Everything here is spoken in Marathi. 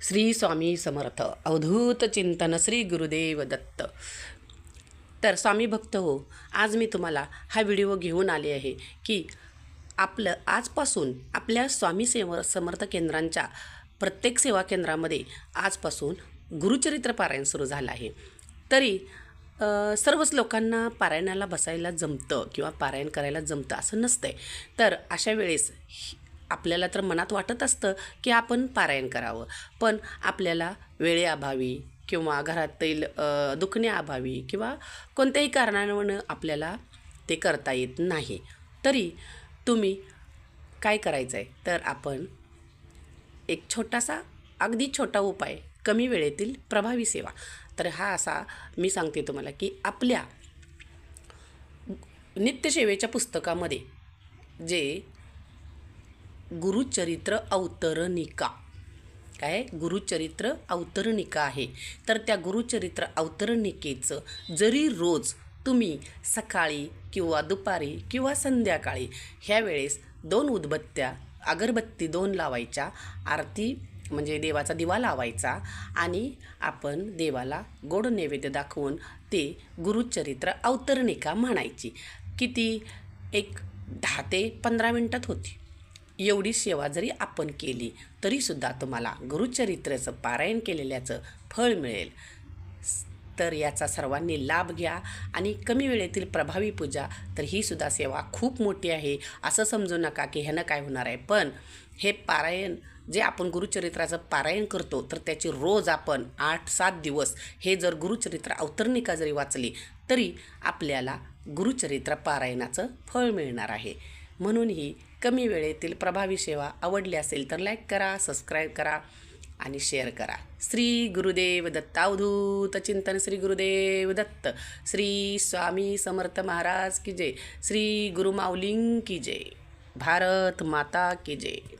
श्री स्वामी समर्थ अवधूत चिंतन श्री गुरुदेव दत्त. तर स्वामी भक्त हो आज मी तुम्हाला हा व्हिडिओ घेऊन आले आहे की आपलं आजपासून आपल्या स्वामी सेव समर्थ केंद्रांच्या प्रत्येक सेवा केंद्रामध्ये आजपासून गुरुचरित्र पारायण सुरू झालं आहे. तरी सर्वच लोकांना पारायणाला बसायला जमतं किंवा पारायण करायला जमतं असं नसतंय. तर अशा वेळेस आपल्याला तर मनात वाटत असतं की आपण पारायण करावं. पण आपल्याला वेळेअभावी किंवा घरातील दुखण्याअभावी किंवा कोणत्याही कारणानं आपल्याला ते करता येत नाही. तरी तुम्ही काय करायचं आहे तर आपण एक छोटासा अगदी छोटा उपाय कमी वेळेतील प्रभावी सेवा. तर हा असा मी सांगते तुम्हाला की आपल्या नित्यसेवेच्या पुस्तकामध्ये जे गुरुचरित्र अवतरणिका. काय? गुरुचरित्र अवतरणिका आहे. तर त्या गुरुचरित्र अवतरणिकेचं जरी रोज तुम्ही सकाळी किंवा दुपारी किंवा संध्याकाळी ह्या वेळेस दोन उदबत्त्या अगरबत्ती दोन लावायच्या आरती म्हणजे देवाचा दिवा लावायचा आणि आपण देवाला गोड नैवेद्य दाखवून ते गुरुचरित्र अवतरणिका म्हणायची. किती? एक दहा ते पंधरा मिनटात होती. एवढी सेवा जरी आपण केली तरीसुद्धा तुम्हाला गुरुचरित्राचं पारायण केलेल्याचं फळ मिळेल. तर याचा सर्वांनी लाभ घ्या आणि कमी वेळेतील प्रभावी पूजा तर ही सुद्धा सेवा खूप मोठी आहे. असं समजू नका की ह्यानं काय होणार आहे. पण हे पारायण जे आपण गुरुचरित्राचं पारायण करतो तर त्याची रोज आपण आठ सात दिवस हे जर गुरुचरित्र अवतरणिका जरी वाचली तरी आपल्याला गुरुचरित्र पारायणाचं फळ मिळणार आहे. म्हणून ही कमी वेळेतील प्रभावी सेवा आवडली असेल तर लाईक करा सबस्क्राईब करा आणि शेअर करा. श्री गुरुदेव दत्त अवधूत चिंतन श्री गुरुदेव दत्त. श्री स्वामी समर्थ महाराज की जय. श्री गुरुमाऊलिंग की जय. भारत माता की जय.